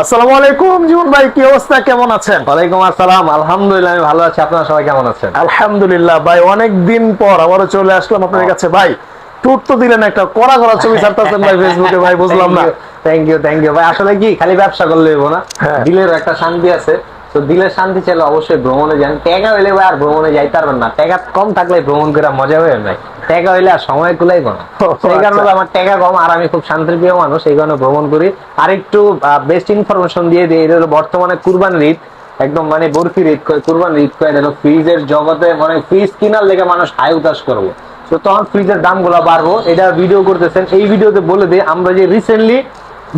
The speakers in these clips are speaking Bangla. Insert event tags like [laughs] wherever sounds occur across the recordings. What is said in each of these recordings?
আসসালামু আলাইকুম জীবন ভাই কি অবস্থা? কেমন আছেন? ওয়ালাইকুম আসসালাম। আলহামদুলিল্লাহ আমি ভালো আছি। আপনারা সবাই কেমন আছেন? আলহামদুলিল্লাহ ভাই অনেক দিন পর আবারও চলে আসলাম আপনার কাছে। ভাই টুর তো দিলেন একটা করা করা ছবি ছাড়তেছেন ভাই ফেসবুকে ভাই বুঝলাম না। থ্যাংক ইউ থ্যাংক ইউ ভাই আসলে কি খালি ব্যবসা করলে না? হ্যাঁ। দিলের একটা শান্তি আছে। তো দিলের শান্তি চাইলে অবশ্যই ভ্রমণে যান। টাকা হইলে ভাই আর ভ্রমণে যাইতে পারবেন না। টাকা কম থাকলে ভ্রমণ করে মজা হবে ভাই। টাকা হইলে আর সময় কুলাই না ও, সেই কারণে আচ্ছা। আমার টাকা কম আর আমি খুব শান্তিপ্রিয় মানুষ এই কারণে ভ্রমণ করি। আর একটু বেস্ট ইনফরমেশন দিয়ে দিই এটা হলো বর্তমানে কুরবান ঈদ। একদম মানে বরফি ঈদ করে কুরবান ঈদ এটা ফ্রিজের জগতে মানে ফ্রিজ কিনার লেগে মানুষ হাই উতাস করব। তো তখন ফ্রিজের দামগুলা বাড়বো। এটা ভিডিও করতেছেন এই ভিডিওতে বলে দিই আমরা যে রিসেন্টলি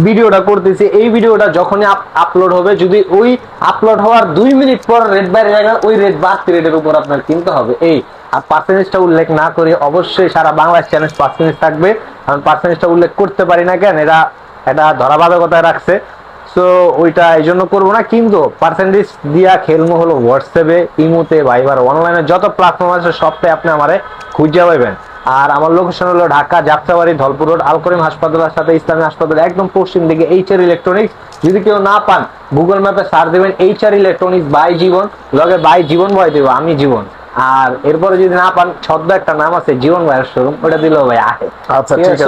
ভিডিওটা করতেছি, এই ভিডিওটা যখনই আপলোড হবে, যদি ওই আপলোড হওয়ার দুই মিনিট পর রেড বাইরে জায়গা ওই রেড বাড়তি রেটের উপর আপনার কিনতে হবে। এই, আর পার্সেন্টেজটা উল্লেখ না করে অবশ্যই সারা বাংলাদেশ চ্যানেল পার্সেন্টেজ থাকবে, কারণ পার্সেন্টেজটা উল্লেখ করতে পারি না কেন, এরা এটা ধরাবাধকতায় রাখছে। সো ওইটা এই জন্য করব না, কিন্তু পার্সেন্টেজ দিয়া খেলমো হলো হোয়াটসঅ্যাপে ইমোতে ভাইবার অনলাইনে যত প্ল্যাটফর্ম আছে, সবটাই আপনি আমারে খুঁজে পাইবেন। আর আমার লোকেশন হলো ঢাকা যাত্রাবাড়ি ধলপুর রোড আলকরিম হাসপাতালের সাথে ইসলামী হাসপাতাল একদম পশ্চিম দিকে এইচ আর ইলেকট্রনিক্স যদি কেউ না পান গুগল ম্যাপে সার্চ দেবেন H R electronics by Jibon লগে বাই জীবন বয় দেবো, আমি জীবন। আর এরপরে যদি না পান ছদ্ম একটা নাম আছে জীবন ভাইয়ের শোরুম ওটা দিলেও ভাই আহে আচ্ছা, ঠিক আছে?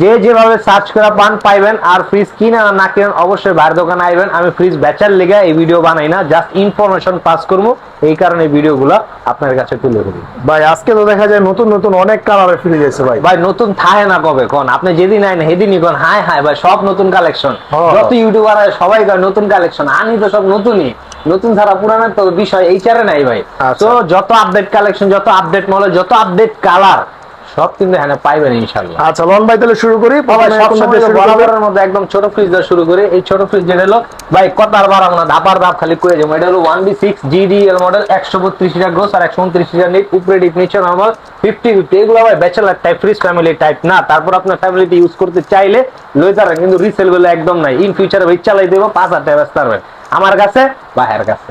যে যেভাবে সার্চ করে পান পাইবেন। আর ফ্রিজ আর না কিনেন অবশ্যই বাইরের দোকানে আইবেন। আমি ফ্রিজ বেচার লেগে এই ভিডিও বানাই না জাস্ট ইনফরমেশন পাস করব। এই কারণে ভিডিওগুলো আপনার কাছে তুলে ধরি। ভাই আজকে তো দেখা যায় নতুন নতুন অনেক কালারে ফিরে গেছে ভাই। ভাই নতুন থাহে না কবে কোন? আপনি যেদিন আইন সেদিনই কোন? হাই হাই ভাই সব নতুন কালেকশন হ্যাঁ। যত ইউটিউবার আছে সবাই কয় নতুন কালেকশন আনি তো সব নতুনই। নতুন ছাড়া পুরানোর তো বিষয় এই চারে নাই ভাই। আচ্ছা। তো যত আপডেট কালেকশন যত আপডেট মডেল যত আপডেট কালার সব কিন্তু এখানে পাইবেন ইনশাল্লাহ আচ্ছা লন ভাই তাহলে শুরু করি? বরাবরের মধ্যে একদম ছোট ফ্রিজ দিয়ে শুরু করে। এই ছোট ফ্রিজ যেটা হলো ভাই কত আর বাড়াবো না ধাপার ধাপ খালি করে যাব। এটা হলো one B six GDL model একশো বত্রিশ লিটার গ্রোস আর একশো উনত্রিশ লিটার নিট উপরে ডিপ নিচে নর্মাল ফিফটি ফিফটি এগুলো ভাই bachelor type fridge family type না। তারপর আপনার ফ্যামিলিতে ইউজ করতে চাইলে লই তারা কিন্তু রিসেলগুলো একদম নাই। ইন ফিউচারে ভাই চালাই দেবো পাঁচ হাজার টাকা ব্যস্ত পারবেন। আমার কাছে বা হের কাছে।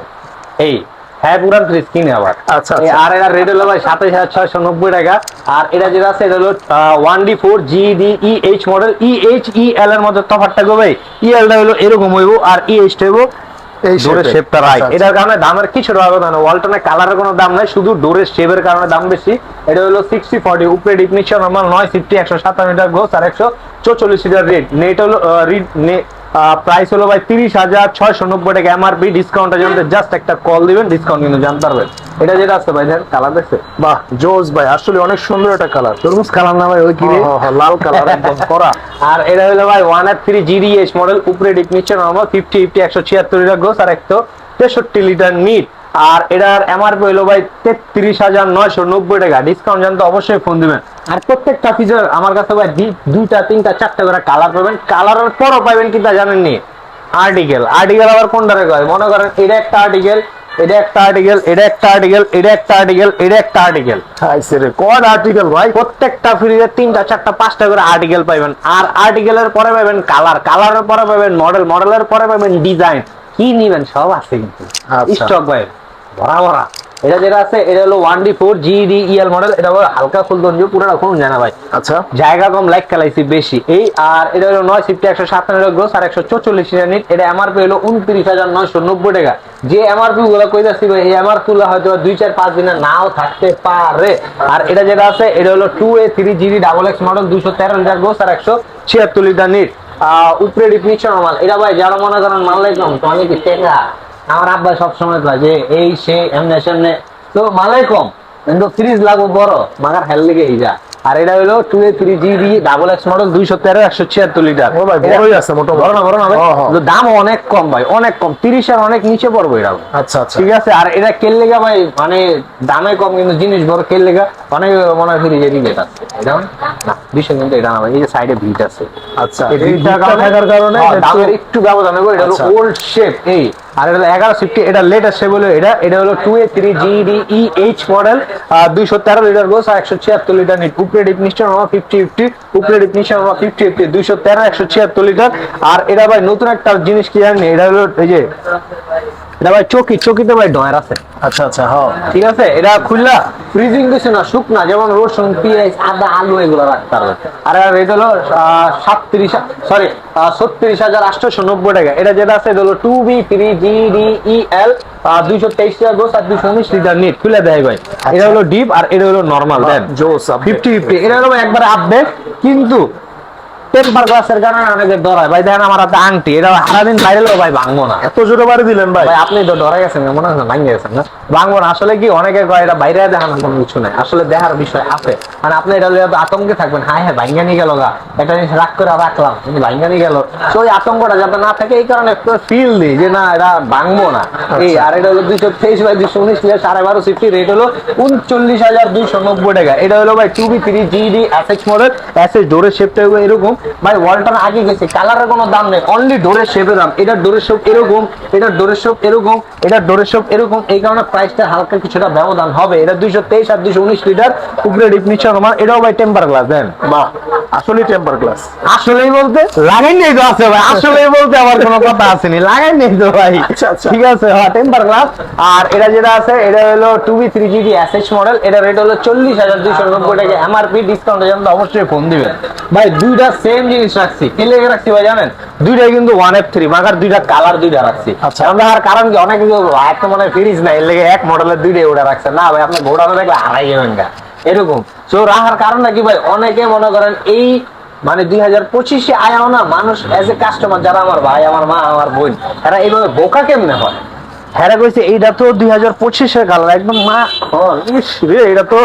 এই হ্যাঁ পুরান ফ্রিজ কিনে আবার। আচ্ছা, আচ্ছা। আর এটা রেট হলো ভাই সাতাইশ হাজার ছয়শো নব্বই টাকা। আর এটা যেটা আছে এটা হলো one D four G D E H model E H E L এর মধ্যে তফাৎটা গো ভাই। ই এলটা হলো এরকম হইব আর ই এইচটা হইব এই ডোরের shape-এর। শেপটা রাইট আচ্ছা, এটার কারণে দামের কিছু ব্যবধান ওয়ালটনের কালারের কোনো দাম নাই শুধু ডোরের শেপের কারণে দাম বেশি। এটা হলো সিক্সটি ফর্টি উপরে নর্মাল নয় সিফটি একশো সাতান্ন মিটার আর একশো চৌচল্লিশ লিটার রেট নেট হলো রিড প্রাইস হলো ভাই তিরিশ হাজার ছয়শো নব্বই টাকা এমআরপি ডিসকাউন্টটা জানতে জাস্ট একটা কল দিবেন ডিসকাউন্ট কিন্তু জানতে পারবেন। এটা যেটা আছে ভাই দেন কালার দেখছে? বাহ জোস ভাই আসলে অনেক সুন্দর একটা কালার তরমুজ কালার না ভাই ওই কি রে? হ্যাঁ, হ্যাঁ, লাল কালার [laughs] একদম করা। আর এটা হলো ভাই ওয়ান আর থ্রি জিডিএস মডেল উপরে ডিপ নিচে নর্মাল ফিফটি ফিফটি একশো ছিয়াত্তর লিটার গোস আর একশো তেষট্টি লিটার নিট আর এটার এমআরপি হলো ভাই তেত্রিশ হাজার নয়শো নব্বই টাকা। ডিসকাউন্ট জানতে অবশ্যই ফোন দিবেন। আর প্রত্যেকটা ফিচার আমার কাছে ভাই দুইটা তিনটা চারটা করে কালার পাবেন। কালারের পরও পাবেন কিনা জানেননি আর্টিকেল আর্টিকেল আবার কোনটারে কয়? মনে করেন এটা একটা আর্টিকেল এটা একটা আর্টিকেল এটা একটা আর্টিকেল এটা একটা আর্টিকেল এটা একটা আর্টিকেল আর্টিকেল ভাই? প্রত্যেকটা ফ্রিজে তিনটা চারটা পাঁচটা করে আর্টিকেল পাইবেন। আর আর্টিকেলের পরে পাবেন কালার কালারের পরে পাবেন মডেল মডেলের পরে পাবেন ডিজাইন কি নিবেন সব আছে কিন্তু। আচ্ছা। স্টক ভাই। ভরা ভরা এটা যেটা আছে এটা হলো one D four GD EL model এটা হলো হালকা ফুলদঞ্জ পুরো কোন জানা ভাই। আচ্ছা। জায়গা কম লাইক খেলাইছি বেশি। এই আর এটা হলো নয় সিফটি একশো সাতান্ন গ্রোস আর একশো চৌচল্লিশ ইউনিট এটা এমআরপি হলো উনত্রিশ হাজার নয়শো নব্বই টাকা। যে এমআরপি গুলো কই যাচ্ছি ভাই এই এমআরপি গুলো হয়তো দুই চার পাঁচ দিনে নাও থাকতে পারে। আর এটা যেটা আছে এটা হলো two A three GB double X model দুশো তেরো লিটার গ্রোস আর একশো ছিয়াত্তর লিটার নিট উপরে ডিফিনিশন মাল এটা ভাই যারা মনে করেন মাল তো অনেক টেকা আমার আব্বা সবসময় কয় যে এই সে এমনি সামনে। তো মালাই কম কিন্তু ফ্রিজ লাগবো বড় মাগার হেল লেগে এই যা আর এটা হলো two A three GB double X model দুইশো তেরো একশো ছিয়াত্তর লিটার ভাই, বড়ই আছে মোটামুটি। বড় না বড় না ভাই? হ্যাঁ, হ্যাঁ। দাম অনেক কম ভাই অনেক কম। তিরিশের অনেক নিচে পড়ব এটা আচ্ছা আচ্ছা। ঠিক আছে? আর এটা কেল লেগা ভাই মানে দামে কম কিন্তু জিনিস বড় কেল লেগা অনেক মনে হয় ফ্রিজের রেট আছে এটা না বিষয় কিন্তু এটা না ভাই এই যে সাইডে ভিট আছে। আচ্ছা এই এই থাকার কারণে হ্যাঁ, একটু- দামের একটু ব্যবধান হবে এটা হলো আচ্ছা। ওল্ড শেপ এই। আর এটা এগারো ফিফটি এটা লেটেস্ট হলো এটা এটা হলো two A three GD E H model দুইশো তেরো লিটার গোস আর একশো ছিয়াত্তর লিটার নিট। উপরে ডিপ হওয়া ফিফটি ফিফটি উপরে ডিপ হওয়া ফিফটি ফিফটি দুইশো তেরো, একশো ছিয়াত্তর লিটার আর এটা ভাই নতুন একটা জিনিস কি জানি এটা হলো এই যে এটা ভাই চকি চকিতে ভাই ডয়ার আছে। আচ্ছা আচ্ছা হ্যাঁ ঠিক আছে? এটা খুললা ফ্রিজিং না শুকনা যেমন রসুন পেঁয়াজ আদা আলু এগুলো রাখতে পারবে আর হলো সাতত্রিশ সরি ছত্রিশ হাজার আটশোশো নব্বই টাকা। এটা যেটা আছে এটা হলো two B three G D E L দুইশো তেইশ টাকা গোস আর দুইশো উনিশ লিটার নিট। খুলে দেয় ভাই। এটা হলো ডিপ আর এটা হলো নর্মাল দেন। জোস ফিফটি ফিফটি এটা হলো একবারে আপডেট কিন্তু টেম্পার গ্লাসের কারণে অনেকের ডরায়। ভাই দেখেন আমার হাতে আংটি এটা সারাদিন বাইরে ভাই ভাঙবো না। এত জোরে বাড়ি দিলেন ভাই। আপনি তো ডরে গেছেন মনে হয় ভাঙে গেছেন না? ভাঙবো না আসলে কি অনেকে কয় এটা বাইরে দেখানোর কোনো কিছু নাই। আসলে দেখার বিষয় আছে। মানে আপনি এটা আতঙ্কে থাকবেন হ্যাঁ হ্যাঁ ভাঙ্গা নিয়ে গেল গা। একটা জিনিস রাগ করে রাখলাম কিন্তু ভাঙ্গা নিয়ে গেল। তো ওই আতঙ্কটা যাতে না থাকে এই কারণে একটু ফিল দিই যে না এটা ভাঙবো না। এই আর এটা হলো দুইশো তেইশ বাই দুইশো উনিশ লিটার সাড়ে বারো সিফটি রেট হলো উনচল্লিশ হাজার দুইশো নব্বই টাকা। এটা হলো ভাই two B three GD SX model SS ডোরের শেপটা এরকম। ভাই ওয়ালটার আগে গেছে কালারের কোনো দাম নেই। অনলি ডোরের শেপের দাম। এটা ডোরের শেপ এরকম এটা ডোরের শেপ এরকম এটা ডোরের শেপ এরকম। এই কারণে প্রাইসটা হালকা কিছুটা ব্যবধান হবে। এটা দুইশো তেইশ আর দুইশো উনিশ লিটার উপরে ডিপ নিচ্ছে আমার। এটাও ভাই টেম্পার গ্লাস দেন। বাহ আসলে টেম্পার ক্লাস আসলেই বলতে? লাগাই নেই তো আছে ভাই আসলেই বলতে আমার কোনো কথা আসেনি। লাগাই নেই তো ভাই। আচ্ছা, আচ্ছা। ঠিক আছে হ্যাঁ টেম্পার গ্লাস আর এটা যেটা আছে এটা হলো two B three GB SS model এটা রেট হলো চল্লিশ হাজার দুইশো নব্বই টাকা। এমআরপি ডিসকাউন্টের জন্য অবশ্যই ফোন দিবেন। ভাই দুইটা সেম জিনিস রাখছি। কে লেগে রাখছি ভাই জানেন? দুইটাই কিন্তু ওয়ান এফ থ্রি মাগার দুইটা কালার দুইটা রাখছি। আচ্ছা। আমরা আর কারণ কি অনেক কিছু এক তো মনে ফ্রিজ নাই এর লেগে এক মডেলের দুইটাই ওটা রাখছে। না ভাই আপনার ঘোড়ানো দেখলে হারাই যাবেন গা এরকম। তো রাখার কারণটা কি ভাই অনেকে মনে করেন এই মানে দুই হাজার পঁচিশে আয়াও না মানুষ এজ এ কাস্টমার যারা আমার ভাই আমার মা আমার বোন এরা এইভাবে বোকা কেমনে হয়? হ্যাঁ কইছে এইটা তো দুই হাজার পঁচিশের কালার একদম মা ইস রে এটা তো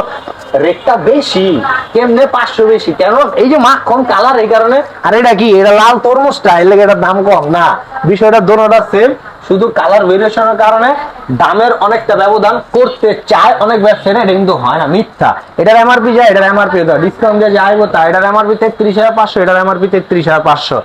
রেটটা বেশি, কেমনে পাঁচশো বেশি? কেন? এই যে মাখন কালার এই কারণে? আর এটা কি? এটা লাল তরমুজটা এর এটার দাম কম না। বিষয়টা দোনোটা সেম শুধু কালার ভেরিয়েশনের কারণে দামের অনেকটা ব্যবধান করতে চায় অনেক ব্যবসায়ীরা এটা কিন্তু হয় না, মিথ্যা। এটার এমআরপি যায়, এটার এমআরপি ডিসকাউন্ট দিয়ে যায় তা এটার এমআরপি তেত্রিশ হাজার পাঁচশো, এটার এমআরপি তেত্রিশ হাজার পাঁচশো।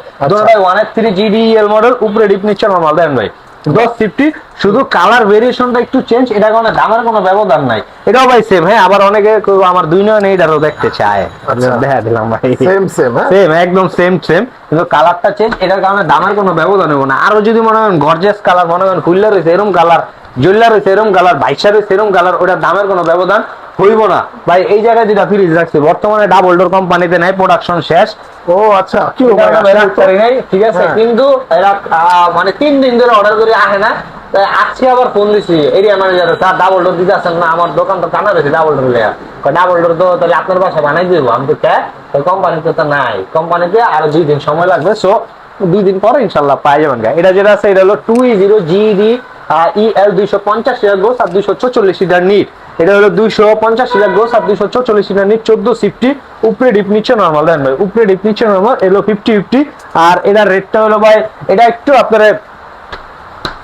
One F three GDL model উপরে ডিপ নিচ্ছে নর্মাল দেন ভাই। দশ ফিফটি শুধু কালার ভেরিয়েশনটা একটু চেঞ্জ এটা কারণে দামের কোনো ব্যবধান নাই। এটাও ভাই সেম হ্যাঁ আবার অনেকে কইবো আমার দুই নয় এইটারও দেখতে চায়। আচ্ছা। দেখা দিলাম ভাই। সেম সেম হ্যাঁ? সেম একদম সেম সেম কিন্তু কালারটা চেঞ্জ এটার কারণে দামের কোনো ব্যবধান হবে না। আরও যদি মনে করেন গর্জিয়াস কালার মনে করেন খুললা রয়েছে এরকম কালার জুল্লা রয়েছে এরকম কালার ভাইসা রয়েছে এরকম কালার ওটার দামের কোনো ব্যবধান হইব না। ভাই এই জায়গায় যেটা ফ্রিজ রাখছি। বর্তমানে ডাবল ডোর কোম্পানিতে নাই প্রোডাকশন শেষ। ও আচ্ছা। কি করি নাই, ঠিক আছে? হ্যাঁ। কিন্তু এরা মানে তিন দিন ধরে অর্ডার করে আসে না। তাই আজকে আবার ফোন দিছি area manager sir double door দিতে আসেন না? আমার দোকান তো টানা রয়েছে ডাবল ডোর লেয়া ডাবল ডোর তো তাহলে আপনার বাসা বানাই দিব? আমি তো কে? কোম্পানিতে তো নাই। কোম্পানিতে আরও দুই দিন সময় লাগবে সো দুই দিন পরে ইনশাল্লাহ পাই যাবেন। এটা যেটা আছে এটা হলো two zero GD E L দুইশো পঞ্চাশ আর দুইশো চল্লিশ লিটার নিট এটা হলো দুইশো পঞ্চাশ লিটার গোস আর দুইশো চল্লিশ লিটার নিট চোদ্দ সিফটি উপরে ডিপ নিচে নর্মাল দেন ভাই, উপরে ডিপ নিচে নর্মাল এলো ফিফটি ফিফটি আর এটার রেটটা হলো ভাই, এটা একটু আপনার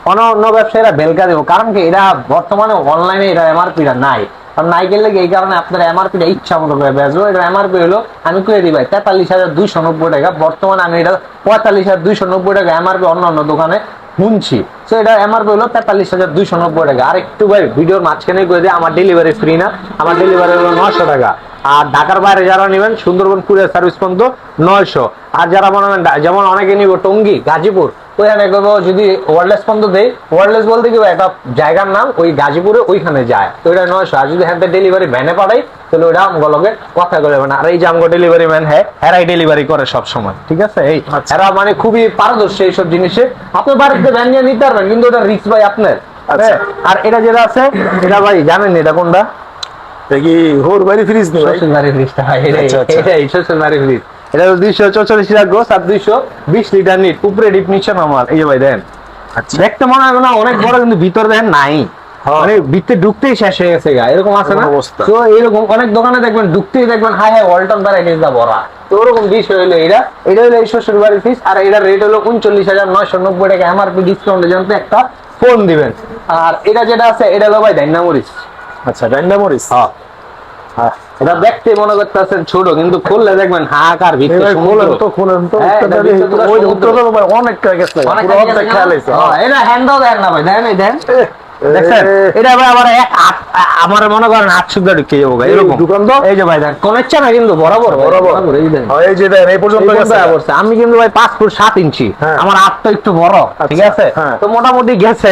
অন্য ব্যবসায়ীরা বেলকা দেবো, কারণ কি এরা বর্তমানে অনলাইনে এটা এমআরপিটা নাই। কারণ নাই গেলে এই কারণে আপনার এমআরপিটা ইচ্ছা মতো করে বেচবো। এটা এমআরপি হলো, আমি করে দিই ভাই, তেতাল্লিশ হাজার দুইশো নব্বই টাকা, বর্তমানে আমি এটা পঁয়তাল্লিশ হাজার দুইশো নব্বই টাকা এমআরপি অন্য অন্য দোকানে শুনছি। তো এটা এমআরপি হলো তেতাল্লিশ হাজার দুইশো নব্বই টাকা। আর একটু ভাই, ভিডিওর মাঝখানে করে দিয়ে আমার ডেলিভারি ফ্রি না, আমার ডেলিভারি হলো নশো টাকা। আর ঢাকার বাইরে যারা নেবেন সুন্দরবন কুরিয়ার সার্ভিস পর্যন্ত নয়শো। আর যারা মনে করেন যেমন অনেকে নিব টঙ্গী গাজীপুর ওইখানে করব যদি ওয়ারলেস পর্যন্ত দেয় ওয়ারলেস বলতে কি একটা জায়গার নাম ওই গাজীপুরে ওইখানে যায়। তো এটা নয়শো। আর যদি হ্যাঁ ডেলিভারি ভ্যানে পাঠাই তাহলে ওইটা আমগুলোকে কথা বলে না। আর এই যে আমগো ডেলিভারি ম্যান হ্যাঁ এরাই ডেলিভারি করে সব সময় ঠিক আছে? এই এরা মানে খুবই পারদর্শী এইসব জিনিসে। আপনি বাড়িতে ভ্যান নিয়ে নিতে পারবেন কিন্তু ওটা রিক্স ভাই আপনার। আচ্ছা। হ্যাঁ, আর এটা যেটা আছে এটা ভাই জানেন এটা কোনটা? দেখি হোর বাড়ি ফ্রিজ ভাই? শ্বশুরবাড়ির ফ্রিজটা হয় এটাই আচ্ছা, আচ্ছা। এটাই শ্বশুরবাড়ির ফ্রিজ। এটা হলো দুইশো চৌচল্লিশ লিটার আর দুইশো বিশ লিটার নিট উপরে ডিপ নিচ্ছে নর্মাল। এই যে ভাই দেন আচ্ছা। দেখতে মনে হয় না অনেক বড় কিন্তু ভিতর দেখেন নাই। হ্যাঁ। মানে ভিতরে ঢুকতেই শেষ হয়ে গেছে গা এরকম আছে না? অবস্থা। তো এরকম অনেক দোকানে দেখবেন ঢুকতেই দেখবেন হাই হাই ওয়ালটন ভ্যারাইটিস দা ভরা তো ওরকম বিষয় হলো এটা এটা হলো এই শ্বশুর বাড়ির ফিস আর এটার রেট হলো উনচল্লিশ হাজার নয়শো নব্বই টাকা। এমআরপি ডিসকাউন্টের জন্য একটা ফোন দিবেন। আর এটা যেটা আছে এটা হলো ভাই ডাইনামোরিস। আচ্ছা ডাইনামোরিস হ্যাঁ। হ্যাঁ, এটা দেখতে মনে করতেছেন ছোট কিন্তু খুললে দেখবেন হাহাকার ভিতরে। খোলেন তো খোলেন তো হ্যাঁ, ওই তো ভাই অনেক পুরো অর্ধেক হ্যাঁ, এটা হ্যান্ডও দেন না ভাই দেখেন এই দেন। দেখছেন? এটা ভাই আবার আমার মনে করেন হাত সুদ্ধা যাব ভাই, এরকম। দোকান তো? এই যে ভাই দেন। না কিন্তু বরাবর বরাবর। এই দেন। এই যে দেন এই পর্যন্ত গেছে। আমি কিন্তু ভাই পাঁচ ফুট সাত ইঞ্চি। আমার হাত তো একটু বড় ঠিক আচ্ছা, আছে? হ্যাঁ। তো মোটামুটি গেছে।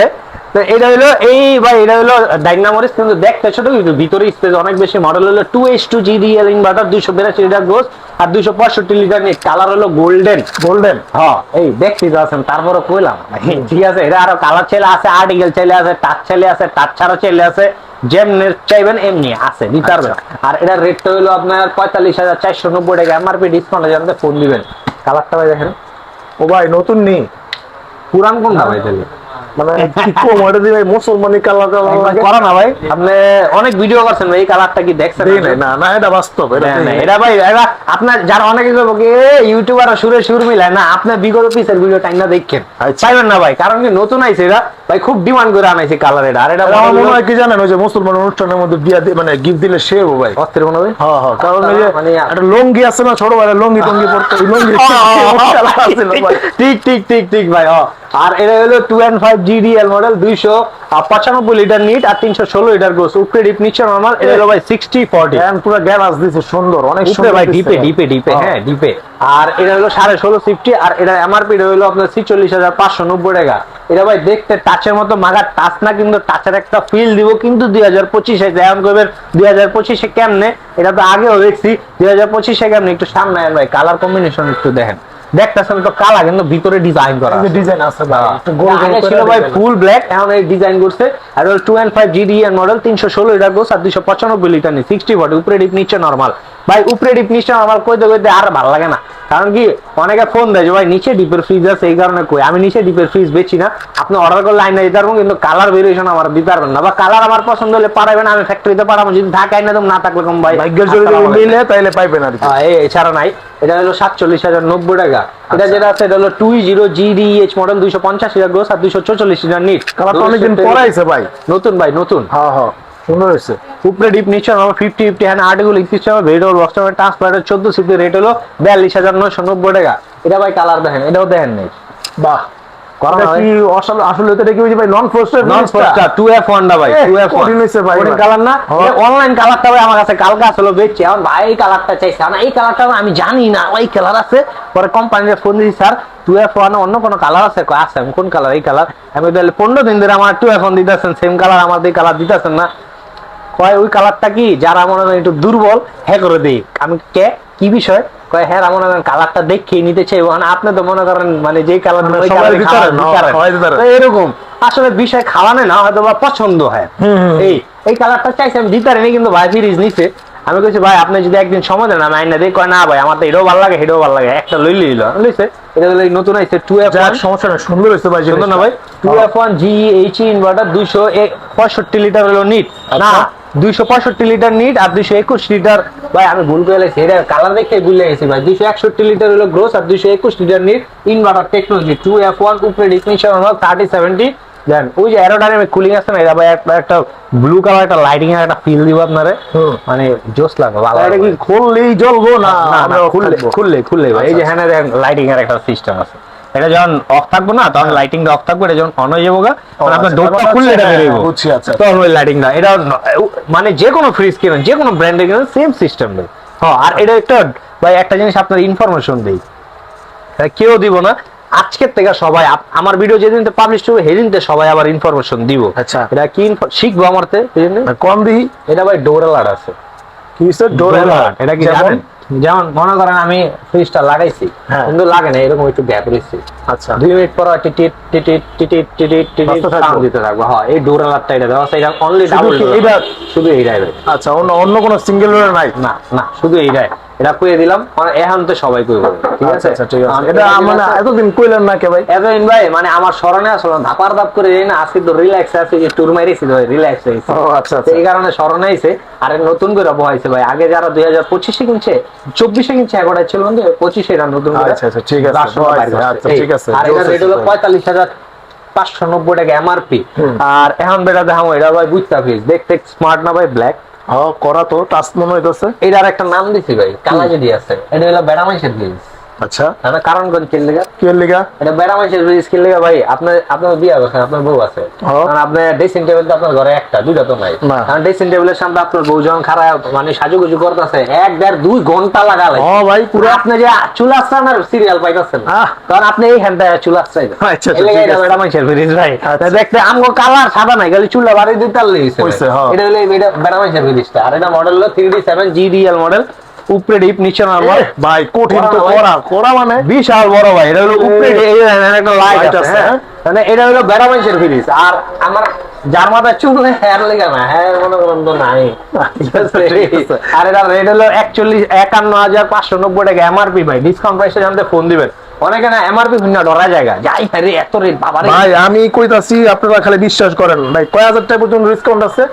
এটা হলো এই ভাই এটা হলো ডাইনামোরিস কিন্তু দেখতে ছোট কিন্তু ভিতরে স্পেস অনেক বেশি। মডেল হলো two H two GDL inverter দুইশো বিরাশি লিটার গোস আর দুইশো পঁয়ষট্টি লিটার নিয়ে কালার হলো গোল্ডেন গোল্ডেন হ্যাঁ এই দেখতে তো আছেন তারপরে কইলাম। ঠিক আছে এটা আরও কালার ছেলে আছে আর্টিকেল ছেলে আছে টাচ ছেলে আছে টাচ ছাড়া ছেলে আছে যেমনি চাইবেন এমনি আছে দিতে পারবেন আর এটার রেটটা হলো আপনার পঁয়তাল্লিশ হাজার চারশো নব্বই টাকা এমআরপি ডিসকাউন্ট জানাতে ফোন দিবেন কালারটা ভাই দেখেন। ও ভাই নতুন নেই পুরান কোনটা ভাই তাহলে? মানে কি কম ওটা দিয়ে মুসলমানি কালার লাগে। করা না ভাই আপনি অনেক ভিডিও করছেন ভাই এই কালারটা কি দেখছেন না? না এটা বাস্তব এটা না, না, ভাই এটা আপনার যারা অনেকে কি ইউটিউবার সুরে সুর মিলায়। না আপনার বিগত পিসের ভিডিও টাইম দেখেন। আচ্ছা। পাইবেন না ভাই কারণ কি নতুন আইছে এটা। ভাই খুব ডিমান্ড করে আনাইছে কালার এটা আর এটা মনে হয় কি জানেন ওই যে মুসলমান অনুষ্ঠানের মধ্যে বিয়া মানে গিফট দিলে সে ভাই। অস্থির মনে হবে হ্যাঁ হ্যাঁ কারণ এই যে মানে একটা লঙ্গি আছে না ছোট ভাই লঙ্গি টঙ্গি পড়তে লঙ্গি না ঠিক ঠিক ঠিক ঠিক ভাই ও আর এটা হলো two and five GDL model দুইশো পঁচানব্বই লিটার নিট আর তিনশো ষোলো লিটার গোস। উপরে ডিপ নিচে নর্মাল এটা হলো ভাই সিক্সটি ফর্টি পুরো গ্যারাজ দিছে সুন্দর অনেক সুন্দর ভাই ডিপে ডিপে ডিপে হ্যাঁ। ডিপে আর এটা হলো সাড়ে ষোলো সিফটি আর এটা এমআরপি হলো আপনার ছিচল্লিশ হাজার পাঁচশো নব্বই টাকা। এটা ভাই দেখতে টাচের মতো মাগার টাচ না কিন্তু টাচের একটা ফিল দিব কিন্তু দুই হাজার পঁচিশে যেমন করবেন দুই হাজার পঁচিশে কেমনে? এটা তো আগেও দেখছি দুই হাজার পঁচিশে কেমনে? একটু সামনে ভাই কালার কম্বিনেশন একটু দেখেন। দেখতেছেন তো কালা কিন্তু ভিতরে ডিজাইন করা আছে। ডিজাইন আছে ভাই গোল গোল ছিল ভাই ফুল ব্ল্যাক এখন এই ডিজাইন করছে। আর টু অ্যান্ড ফাইভ জিডি এর মডেল তিনশো ষোলো লিটার গোস আর দুইশো পঁচানব্বই লিটার নি সিক্সটি ফর্টি উপরে ডিপ নিচে নরমাল ভাই উপরে ডিপ নিচে নরমাল কইতে কইতে আর ভালো লাগে না। কারণ কি অনেকে ফোন দেয় যে ভাই নিচে ডিপের ফ্রিজ আছে এই কারণে কই? আমি নিচে ডিপের ফ্রিজ বেচি না। আপনি অর্ডার করলে আইনা দিতে পারব কিন্তু কালার ভেরিয়েশন আমার দিতে পারবেন না। বা কালার আমার পছন্দ হলে পারাবেন আমি ফ্যাক্টরিতে পারাবো যদি ঢাকা আইনা দেবো না থাকলে কম ভাই ভাগ্যের জোরে। মিলে তাইলে পাইবেন আর হ্যাঁ, এই এছাড়া নাই। এটা হলো সাতচল্লিশ হাজার নব্বই টাকা। এটা যেটা আছে এটা হলো টু জিরো জিডিএইচ মডেল দুইশো পঞ্চাশ লিটার গ্রোস আর দুইশো চৌচল্লিশ লিটার নিট। কালারটা অনেকদিন পরে আইছে ভাই। নতুন ভাই নতুন। হ্যাঁ হ্যাঁ। সুন্দর হয়েছে উপরে ডিপ নিচে আমার ফিফটি ফিফটি হ্যাঁ আর্টিগুলো ইকত্রিশ টাকা ভেরিয়েবল বক্স ট্রান্সফার চোদ্দ সিপি রেট হলো বিয়াল্লিশ হাজার নয়শো নব্বই টাকা। এটা ভাই কালার দেখেন এটাও দেখেন নেই। বাহ। হয়? হ্যাঁ। আমি জানি না ওই কালার আছে। পরে কোম্পানিতে ফোন দিয়েছি স্যার টু এফ ওয়ান অন্য কোনো কালার আছে? আছে আমি কোন কালার এই কালার আমি তাহলে পনেরো দিন ধরে আমার টু এফ ওয়ান দিতেছেন সেম কালার আমার এই কালার দিতেছেন না। কয় ওই কালারটা কি? যারা মনে করেন একটু দুর্বল হ্যাঁ করে দিই। আমি কে? কি বিষয়? কয় হ্যাঁ মনে করেন কালারটা দেখে নিতে চাই। মানে আপনি তো মনে করেন মানে যেই কালার। এরকম। আসলে বিষয় খাওয়ানে না হয়তো বা পছন্দ হয়। এই এই কালারটা চাইছে আমি দিতে পারিনি কিন্তু ভাই ফিরিজ নিছে। আমি কইছি ভাই আপনি যদি একদিন সময় দেন আমি আইনা দিই কয় না ভাই আমার তো এটাও ভালো লাগে এটাও ভালো লাগে। একটা লই লইল লইছে। এটা হলো নতুন আইছে টু এফ যাক সমস্যা না সুন্দর হয়েছে ভাই সুন্দর না ভাই? টু হ্যাঁ। F one G H inverter দুইশো পঁয়ষট্টি লিটার হলো নিট না আচ্ছা। দুইশো পঁয়ষট্টি লিটার নিট আর দুইশো একুশ লিটার। ভাই আমি ভুল করে লাগছি এটা কালার দেখে ভুলে গেছি ভাই। দুইশো একষট্টি লিটার হলো গ্রোস আর দুইশো একুশ litre net inverter technology two F one উপরে ডিগনিশন হলো থার্টি সেভেন্টি দেন ওই যে অ্যারোডাইনামিক কুলিং আছে না এটা একটা একটা ব্লু কালার একটা লাইটিং এর একটা ফিল দিব আপনারে। মানে জোস লাগবে ভালো এটা কি খুললেই জ্বলবো না? না খুললে খুললে খুললে ভাই। এই যে আচ্ছা, হ্যাঁ দেখেন লাইটিং এর একটা সিস্টেম আছে। এটা যখন অফ থাকব না তখন লাইটিং অফ থাকবে এটা যখন অন হয়ে যাব তখন আপনার আচ্ছা, ডোরটা মানে খুললে এটা বেরোবো হ্যাঁ, বুঝছি, আচ্ছা। তখন ওই লাইটিং না এটা মানে যে কোনো ফ্রিজ কিনেন যে কোনো ব্র্যান্ডের কিনেন সেম সিস্টেম দেয় হ্যাঁ আর এটা একটা ভাই একটা জিনিস আপনার ইনফরমেশন দেই। কেউ দিব না। আজকের থেকে সবাই আমার ভিডিও যেদিন পাবলিশ হবে সেদিন তো সবাই আবার ইনফরমেশন দিব। আচ্ছা। এটা কি শিখব আমার কম দিই এটা ভাই ডোর অ্যালার্ট আছে। কি ডোর ডোর এটা কি জানেন? যেমন মনে করেন আমি ফ্রিজটা লাগাইছি হ্যাঁ। কিন্তু লাগে না এরকম একটু গ্যাপ রয়েছে। আচ্ছা। দুই মিনিট পর টিটিট টিটিট টিটিট টিটিট টিটিট। সাউন্ড দিতে থাকব। হ্যাঁ এই ডোর অ্যালার্টটা এটা দেওয়া আছে। এটা অনলি ডাবল এইটা? শুধু এইটাই ভাই আচ্ছা অন্য অন্য কোনো সিঙ্গেল ডোর নাই না না শুধু এইটাই এটা কইয়ে দিলাম মানে এখন তো সবাই কইবে ঠিক আচ্ছা আছে? আচ্ছা ঠিক আছে। এটা মানে এতদিন কইলেন না কে ভাই? এতদিন ভাই মানে আমার স্মরণে আসলো ধাপার ধাপ করে যাই না আজকে তো রিল্যাক্স আছে যে টুর মারিছি তো রিল্যাক্স ও আচ্ছা আচ্ছা। এই কারণে স্মরণে আইছে আর নতুন করে বহাইছে ভাই আগে যারা দুই হাজার পঁচিশে কিনছে চব্বিশে কিনছে এগারোটা ছিল বন্ধু পঁচিশে এটা নতুন আচ্ছা, আচ্ছা, ঠিক আছে, করছে। আচ্ছা, ঠিক আছে, আর এটা রেট হলো পঁয়তাল্লিশ হাজার পাঁচশো নব্বই টাকা এমআরপি। আর এখন বেটা দেখাবো এটা ভাই বুঝতে পারিস দেখতে স্মার্ট না ভাই ব্ল্যাক হ্যাঁ করা তো টাচ মনে হইতেছে। এটার একটা নাম দিছি ভাই কালা যদি আছে। এটা হলো বেড়ামাইশের ফ্রিজ আচ্ছা। এটা কারণ কোন কিল লেগা? কি এর এটা বেড়া মানুষের স্কিল লেগে ভাই আপনার আপনার বিয়ে করছেন আপনার বউ আছে। হ্যাঁ। কারণ আপনার ড্রেসিং টেবিল তো আপনার ঘরে একটা দুইটা তো নাই। কারণ ড্রেসিং টেবিলের সামনে আপনার বউ যখন খারাপ মানে সাজুগুজু করতেছে এক দেড় দুই ঘণ্টা লাগালে ও ভাই পুরো পুরো আপনি যে চুল আসছেন আর সিরিয়াল পাইতেছেন কারণ আপনি চুল আসছেন আচ্ছা, আচ্ছা, বেড়া মানুষের ফ্রিজ ভাই। আচ্ছা। দেখতে আমগো কালার সাদা নাই খালি চুলা বাড়ি দিতে লেগেছে হ্যাঁ। এটা হলো এটা বেড়া মানুষের ফ্রিজটা আর এটা মডেল হলো three D seven GDL model উপরে ডিপ নিচে নরমাল ভাই কঠিন তো করা। করা মানে বিশাল বড় ভাই এটা হলো উপরে একটা লাইট আছে হ্যাঁ হ্যাঁ। মানে এটা হলো ফ্রিজ আর আমার যার মাথায় চুল নেই লেগে না হ্যাঁ মনে করেন তো নাই। আর এটা রেট হলো একচল্লিশ একান্ন হাজার পাঁচশো নব্বই টাকা এমআরপি ভাই ডিসকাউন্ট প্রাইসে জানতে ফোন দিবেন অনেকে না এমআরপি ভিন্ন ডরা জায়গা যাই রে এত রেট বাবা ভাই আমি কইতাছি আপনারা খালি বিশ্বাস করেন ভাই কয় হাজার টাকা পর্যন্ত ডিসকাউন্ট আছে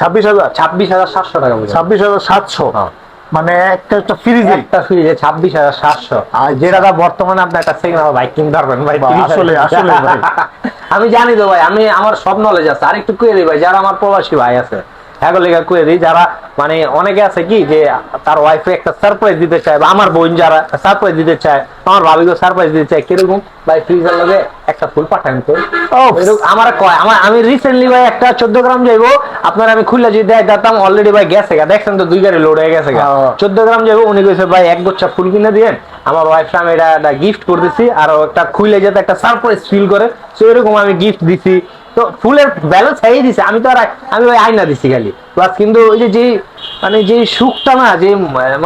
ছাব্বিশ হাজার ছাব্বিশ হাজার সাতশো টাকা ছাব্বিশ হাজার সাতশো হ্যাঁ। মানে একটা একটা ফ্রিজে একটা ফ্রিজে ছাব্বিশ হাজার সাতশো। আর যেটা বর্তমানে আপনি একটা সেকেন্ড হ্যান্ড বাইক কিনতে পারবেন ভাই বাহ, 30,000 আসলে, আসলে ভাই। আমি জানি তো ভাই আমি আমার সব নলেজ আছে। আরেকটু কয়ে দিই ভাই যারা আমার প্রবাসী ভাই আছে হ্যাঁ লেখা কুয়ে দিই যারা মানে অনেকে আছে কি যে তার ওয়াইফে একটা সারপ্রাইজ দিতে চায় বা আমার বোন যারা সারপ্রাইজ দিতে চায় আমার ভাবিকে সারপ্রাইজ দিতে চায় কীরকম? ভাই ফ্রিজের লগে একটা ফুল পাঠান তো। আমার কয় আমার আমি রিসেন্টলি ভাই একটা চোদ্দ গ্রাম যাইবো আপনার আমি খুললে যদি দেয় দিতাম অলরেডি ভাই গেছে গা। দেখছেন তো দুই গাড়ি লোড হয়ে গেছে গা। হ্যাঁ। চোদ্দ গ্রাম যাব উনি কইছে ভাই এক গোচ্ছা ফুল কিনে দিয়েন। আমার ওয়াইফ আমি এটা গিফট করতেছি আর একটা খুলে যেতে একটা সারপ্রাইজ ফিল করে। তো এরকম আমি গিফট দিছি। তো ফুলের ব্যালেন্স হয়ে দিছে। আমি তো আর আমি ভাই আয়না দিছি খালি। প্লাস কিন্তু ওই যে যে মানে যে সুখটা না যে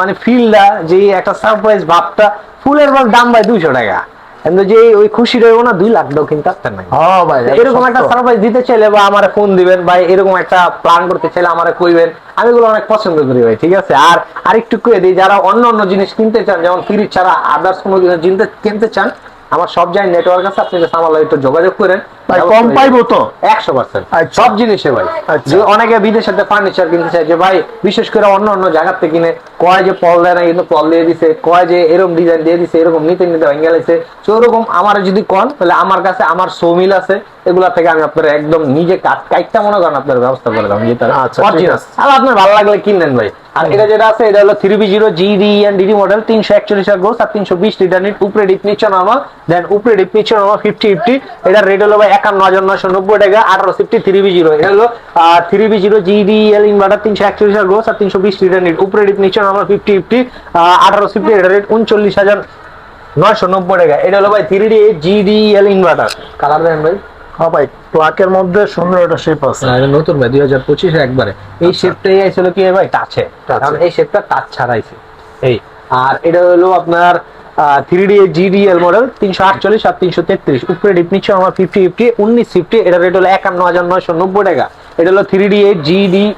মানে ফিলটা যে একটা সারপ্রাইজ ভাবটা ফুলের বল দাম ভাই দুইশো টাকা। কিন্তু যে ওই খুশি রইব না দুই লাখ কিন্তু আসতে নাই ভাই এরকম একটা সারপ্রাইজ দিতে চাইলে বা আমারে ফোন দিবেন বা এরকম একটা প্ল্যান করতে চাইলে আমারে কইবেন। আমি এগুলো অনেক পছন্দ করি ভাই ঠিক আছে? আর আরেকটু কয়ে দিই যারা অন্য অন্য জিনিস কিনতে চান যেমন ফ্রিজ ছাড়া আদার্স কোনো জিনিস কিনতে কিনতে চান আমার সব জায়গায় নেটওয়ার্ক আছে আপনি জাস্ট আমার একটু যোগাযোগ করেন। ভাই কম পাইবো তো? একশো পার্সেন্ট আচ্ছা। সব জিনিসে ভাই। আচ্ছা। যে অনেকে বিদেশের ফার্নিচার কিনতে চায় যে ভাই বিশেষ করে অন্য অন্য জায়গার থেকে কিনে কয় যে পল দেয় না কিন্তু পল দিয়ে দিছে কয় যে এরকম ডিজাইন দিয়ে দিছে এরকম নিতে নিতে ভেঙে গেছে। তো ওরকম আমার যদি কন তাহলে আমার কাছে আমার সৌমিল আছে এগুলা থেকে আমি আপনার একদম নিজে কাট কাইটটা মনে করেন আপনার ব্যবস্থা করে দাম যেটা আচ্ছা, আর আপনার ভালো লাগলে কিনেন ভাই। আর এটা যেটা আছে এটা হলো three B zero GD and DD model তিনশো একচল্লিশ গোস আর তিনশো বিশ লিটার নিট উপরে ডিপ নিচে নর্মাল দেন উপরে ডিপ নিচে নর্মাল ফিফটি ফিফটি এটা রেট হলো ভাই একান্ন হাজার নয়শো নব্বই টাকা আঠারো ফিফটি থ্রি বি জিরো এটা হলো three B zero GD L inverter তিনশো একচল্লিশ গোস আর তিনশো বিশ লিটার নিট উপরে ডিপ নিচে নর্মাল ফিফটি ফিফটি আঠারো ফিফটি এটা রেট উনচল্লিশ হাজার নয়শো নব্বই টাকা এটা হলো ভাই three D GD L inverter colour then ভাই। হ্যাঁ ভাই মধ্যে সুন্দর একটা শেপ আছে। না, এটা নতুন ভাই দুই হাজার পঁচিশে একবারে। এই শেপটাই আইছিল কি ভাই? টাচে কারণ এই শেপটা টাচ ছাড়াইছে। এই আর এটা হলো আপনার থ্রি ডি জিডিএল মডেল তিনশো আটচল্লিশ আর তিনশো তেত্রিশ। উপরে ডিপ নিচ্ছে আমার ফিফটি ফিফটি উনিশ ফিফটি এটা রেট হলো একান্ন হাজার নয়শো নব্বই টাকা। এটা হলো three D eight GDE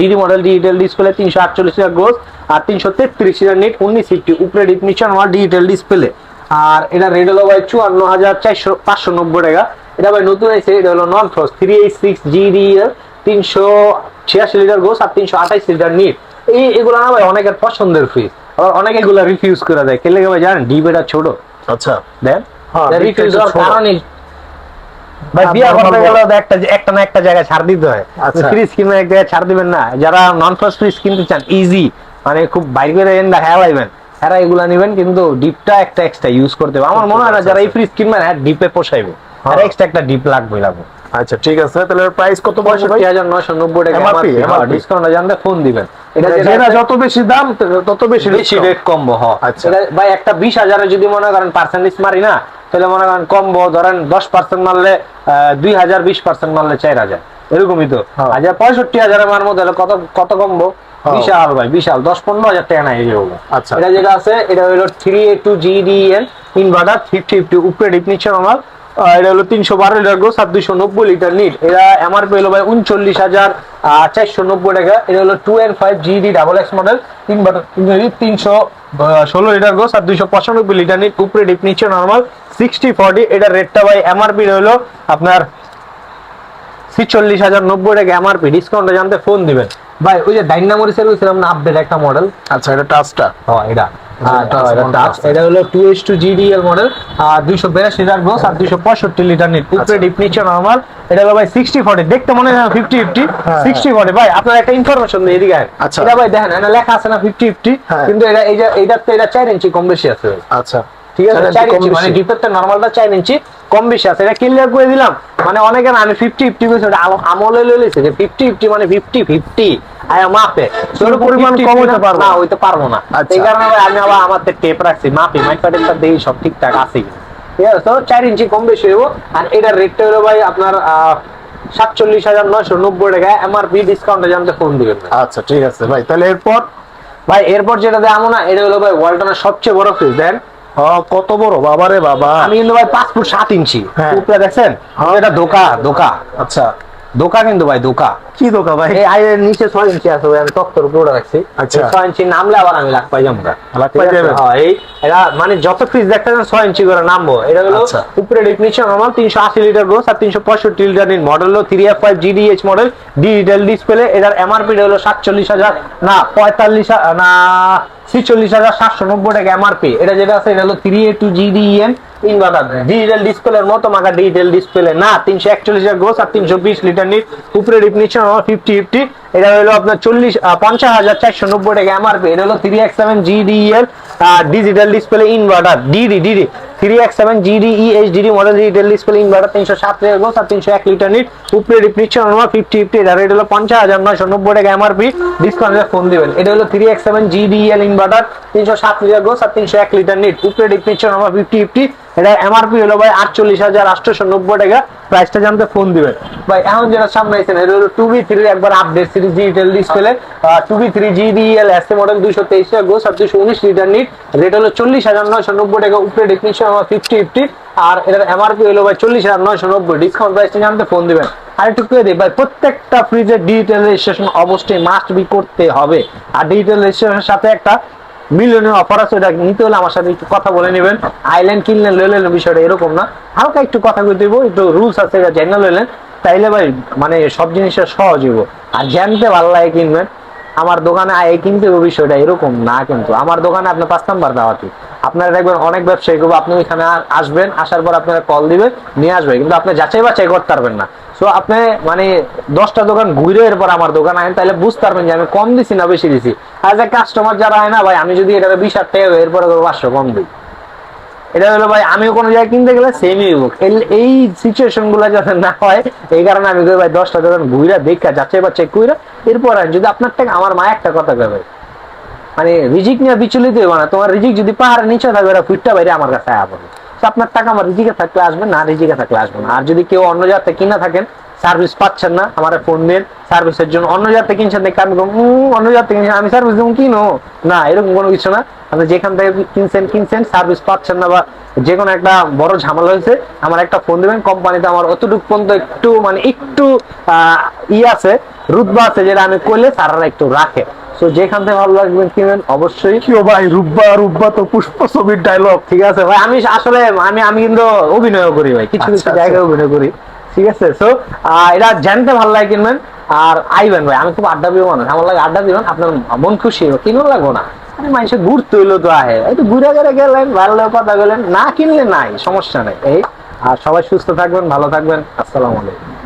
DD model digital display তিনশো আটচল্লিশ টাকা গ্রোথ আর তিনশো তেত্রিশ এর নিট উনিশ ফিফটি উপরে ডিপ নিচ্ছে আমার ডিজিটাল ডিসপ্লে আর এটা রেট হলো ভাই চুয়ান্ন হাজার চারশো পাঁচশো নব্বই টাকা। এটা ভাই নতুন আছে এটা হলো non frost three eight six GDL তিনশো ছিয়াশি লিটার গোস আর তিনশো আঠাইশ লিটার নিট। এই এগুলো না ভাই অনেকের পছন্দের ফ্রিজ আবার অনেকে এগুলো রিফিউজ করে দেয়। কেলে ভাই জানেন ডিপ এটা ছোট। আচ্ছা। দেন? হ্যাঁ, রিফিউজ হওয়ার ছোট। ভাই বিয়া করতে গেলে একটা একটা না একটা জায়গায় ছাড় দিতে হয়। আচ্ছা। ফ্রিজ কিনে এক জায়গায় ছাড় দিবেন না। যারা নন ফ্রস্ট ফ্রিজ কিনতে চান ইজি মানে খুব বাইর করে এনে দেখা লাইবেন এরা এগুলা নিবেন কিন্তু ডিপটা একটা এক্সট্রা ইউজ করতে হবে। আমার মনে হয় না যারা এই ফ্রিজ কিনবেন হ্যাঁ ডিপে পোষাইবে। আর হ্যাঁ। এক্সট্রা একটা ডিপ লাগবে লাগবে। আচ্ছা ঠিক আছে তাহলে প্রাইস কত পড়ছে ভাই? টাকা MRP ডিসকাউন্ট জানতে ফোন দিবেন। এটা যেটা যেটা যত বেশি দাম তত বেশি বেশি রেট কমবো হ। আচ্ছা। ভাই একটা বিশ হাজারে যদি মনে করেন পার্সেন্টেজ মারি না তাহলে মনে করেন কমবো ধরেন দশ পার্সেন্ট মারলে আহ, দুই হাজার বিশ পার্সেন্ট মারলে চার হাজার। এরকমই তো। হ্যাঁ। হাজার পঁয়ষট্টি হাজারের মার মধ্যে কত কত কমবো? হ্যাঁ। বিশাল ভাই বিশাল। দশ পনেরো হাজার টাকা নাই আচ্ছা। এটা যেটা আছে এটা হলো three A two GDN inverter fifty fifty উপরে ডিপ নিচ্ছে আমার এটা হলো তিনশো বারো লিটার গ্রোস আর দুইশো নব্বই লিটার নিট এটা এমআরপি হলো ভাই উনচল্লিশ হাজার চারশো নব্বই টাকা। এটা হলো two and five GD double X model inverter তিনশো ষোলো লিটার গোস আর দুইশো পঁচানব্বই লিটার নিট উপরে ডিপ নিচ্ছে নর্মাল সিক্সটি ফর্টি এটার রেটটা ভাই এমআরপি হলো আপনার ছিচল্লিশ হাজার নব্বই টাকা এমআরপি ডিসকাউন্টে জানতে ফোন দিবেন। ভাই ওই যে ডাইনামোরি সার্ভিস এরকম আপডেট একটা মডেল আচ্ছা এটা টাচটা হ্যাঁ এটা। এটা হলো two H two GDL model আর দুইশো বিরাশি লিটার গ্রোস আর দুইশো পঁয়ষট্টি লিটার নিট উপরে ডিপ নিচে নর্মাল এটা হলো ভাই সিক্সটি ফর্টি দেখতে মনে হয় ফিফটি ফিফটি সিক্সটি ফর্টি ভাই আপনার একটা ইনফরমেশন দিই এদিকে আচ্ছা। এটা ভাই দেখেন এটা লেখা আছে না ফিফটি ফিফটি। কিন্তু এটা এই যে এইটার তো এটা চার ইঞ্চি কম বেশি আছে। আচ্ছা। ঠিক আছে চার ইঞ্চি মানে বেশি। নর্মালটা চার ইঞ্চি কম বেশি আছে। এটা ক্লিয়ার করে দিলাম। মানে অনেকে আমি ফিফটি ফিফটি করেছি ওটা আমলে লইছে যে ফিফটি ফিফটি মানে ফিফটি ফিফটি মাপে তোর পরিমাণ কম পারব না। হইতে পারব না। আচ্ছা। এই কারণে আমি আবার আমার টেপ রাখছি। মাপি মাইক টেপটা দেই সব ঠিকঠাক আছে ঠিক আছে তো চার ইঞ্চি কম বেশি হইব। আর এটার রেটটা হলো ভাই আপনার সাতচল্লিশ হাজার নয়শো নব্বই টাকা এমআরপি ডিসকাউন্টে জানতে ফোন দিবেন আচ্ছা ঠিক আছে ভাই। তাহলে এরপর? ভাই এরপর যেটা দেখাবো না এটা হলো ভাই ওয়ালটনের সবচেয়ে বড় ফ্রিজ দেন। কত বড়? বাবারে বাবা। আমি কিন্তু ভাই পাঁচ ফুট সাত ইঞ্চি। হ্যাঁ। উপরে দেখছেন? এটা ধোকা দোকা আচ্ছা। দোকা কিন্তু ভাই দোকা। কি দোকা ভাই? এই আয়ের নিচে ছয় ইঞ্চি আছে ভাই আমি তক্তর উপরে রাখছি। আচ্ছা। ছয় ইঞ্চি নামলে আবার আমি লাখ পাই যাব লাখ পাই যাবেন? এই এটা মানে যত ফ্রিজ দেখতেছেন ছয় ইঞ্চি করে নামবো। এটা হলো। উপরে নর্মাল তিনশো আশি লিটার গ্রোস আর তিনশো পঁয়ষট্টি লিটার নিন মডেল হলো three F five GDH model digital display এটার এমআরপি হলো সাতচল্লিশ হাজার না পঁয়তাল্লিশ হা- না ছিচল্লিশ হাজার সাতশো নব্বই টাকা এমআরপি এটা যেটা আছে এটা হলো three A two GDN inverter digital ডিসপ্লের মতো মাকা ডিজিটাল ডিসপ্লে না, তিনশো একচল্লিশ হাজার গ্রোস আর তিনশো বিশ লিটার নিট। উপরে ডিপ নিচে ফিফটি ফিফটি এটা হলো আপনার চল্লিশ পঞ্চাশ হাজার চারশো নব্বই টাকা এমআরপি এটা হলো three X seven GDL digital display inverter DD DD three X seven GDE HDD model digital display inverter তিনশো সাত লিটার গ্রোস আর তিনশো এক লিটার নিট। উপরে ডিপ নিচে ফিফটি ফিফটি এটা রেট হলো পঞ্চাশ হাজার নয়শো নব্বই টাকা এমআরপি ডিসকাউন্টে ফোন দিবেন। এটা হলো three X seven GDL inverter তিনশো সাত লিটার গ্রোস আর তিনশো এক লিটার নিট। উপরে ডিপ নিচে ফিফটি ফিফটি এটা এমআরপি হলো ভাই আটচল্লিশ হাজার আটশোশো নব্বই টাকা। প্রাইসটা জানতে ফোন দিবেন ভাই, এখন যেটা সামনে আছেন এটা হলো টু বি থ্রি একবার update series digital display two B three GDL S model দুইশো তেইশ গোস আর দুইশো উনিশ লিটার নিট রেট হলো চল্লিশ হাজার নয়শো নব্বই টাকা উপরে টেকনিশিয়ান আমার ফিফটি ফিফটি আর এটার এমআরপি হলো ভাই চল্লিশ হাজার নয়শো নব্বই ডিসকাউন্ট প্রাইসটা জানতে ফোন দিবেন আর একটু দিই, ভাই, প্রত্যেকটা ফ্রিজের ডিজিটাল রেজিস্ট্রেশন অবশ্যই মাস্ট বি করতে হবে। আর ডিজিটাল রেজিস্ট্রেশনের সাথে একটা মিলিয়নের অফার আছে ওটা নিতে হলে আমার সাথে একটু কথা বলে নেবেন। আইল্যান্ড কিনলেন, লইলেন, বিষয়টা এরকম না। হালকা একটু কথা বলে দেবো একটু রুলস আছে, এটা জেনে লইলেন। তাইলে ভাই মানে সব জিনিসটা সহজ হইব। আর জানতে ভালো লাগে কিনবেন। আমার দোকানে আয় কিনতে হবে বিষয়টা এরকম না কিন্তু। আমার দোকানে আপনার পাঁচ নাম্বার দেওয়া দাওয়াতি আপনারা দেখবেন অনেক ব্যবসায়ী করব, আপনি ওইখানে আসবেন, আসার পর আপনারা কল দিবেন, নিয়ে আসবে। কিন্তু আপনি যাচাই বাছাই করতে পারবেন না। সো আপনি মানে দশটা দোকান ঘুরে এরপর আমার দোকান আইন তাহলে বুঝতে পারবেন যে আমি কম দিছি না বেশি দিছি। আর যে কাস্টমার যারা হয় না, ভাই, আমি যদি এটা বিশ হাজার টাকা এরপরে পাঁচশো কম দিই। এটা হলো, ভাই, আমি কোনো জায়গায় কিনতে গেলে সেমই হোক এই সিচুয়েশনগুলো যাতে না হয়, এই কারণে আমি ভাই, দশটা দোকান ঘুরে দেখা, যাচাই চেক কইরা, এরপর যদি আপনার থেকে আমার মা একটা কথা কবে মানে রিজিক নিয়ে বিচলিত হইব না। তোমার রিজিক যদি পাহাড়ের নিচে থাকবে ফুটটা বাইরে আমার কাছে আয়া পড়বে। আপনার টাকা আমার রিজিকে থাকলে আসবে না রিজিকে থাকলে আসবে না। আর যদি কেউ অন্য জায়গাতে কিনা থাকেন সার্ভিস পাচ্ছেন না আমার ফোন দিন সার্ভিসের জন্য। অন্য জায়গাতে কিনছেন দেখে আমি বলব, "উম, অন্য জায়গাতে কিনছেন আমি সার্ভিস দেবো কিনো? না এরকম কোনো কিছু না। আপনি যেখান থেকে কিনছেন কিনছেন সার্ভিস পাচ্ছেন না বা যে কোনো একটা বড় ঝামেলা হয়েছে আমার একটা ফোন দেবেন। কোম্পানিতে আমার অতটুকু পর্যন্ত একটু মানে একটু ই আছে রুতবা আছে যেটা আমি করলে তারা একটু রাখে। তো যেখান থেকে ভালো লাগবে কিনবেন অবশ্যই। কি ভাই রুব্বা রুব্বা তো পুষ্প ছবির ডায়লগ ঠিক আছে ভাই? আমি আসলে আমি আমি কিন্তু অভিনয় করি ভাই কিছু কিছু আচ্ছা, জায়গায় অভিনয় করি ঠিক আছে? তো এটা জানতে ভালো লাগে কিনবেন আর আইবেন ভাই আমি খুব আড্ডা দিব মানুষ আমার লাগে আড্ডা দিবেন আপনার মন খুশি হবে কিনুন লাগবো না। আরে মানুষে ঘুরতে হইল তো আহে এই তো ঘুরে ঘুরে গেলেন ভালো কথা বলেন না কিনলে নাই সমস্যা নেই এই। আর সবাই সুস্থ থাকবেন ভালো থাকবেন আসসালামু আলাইকুম।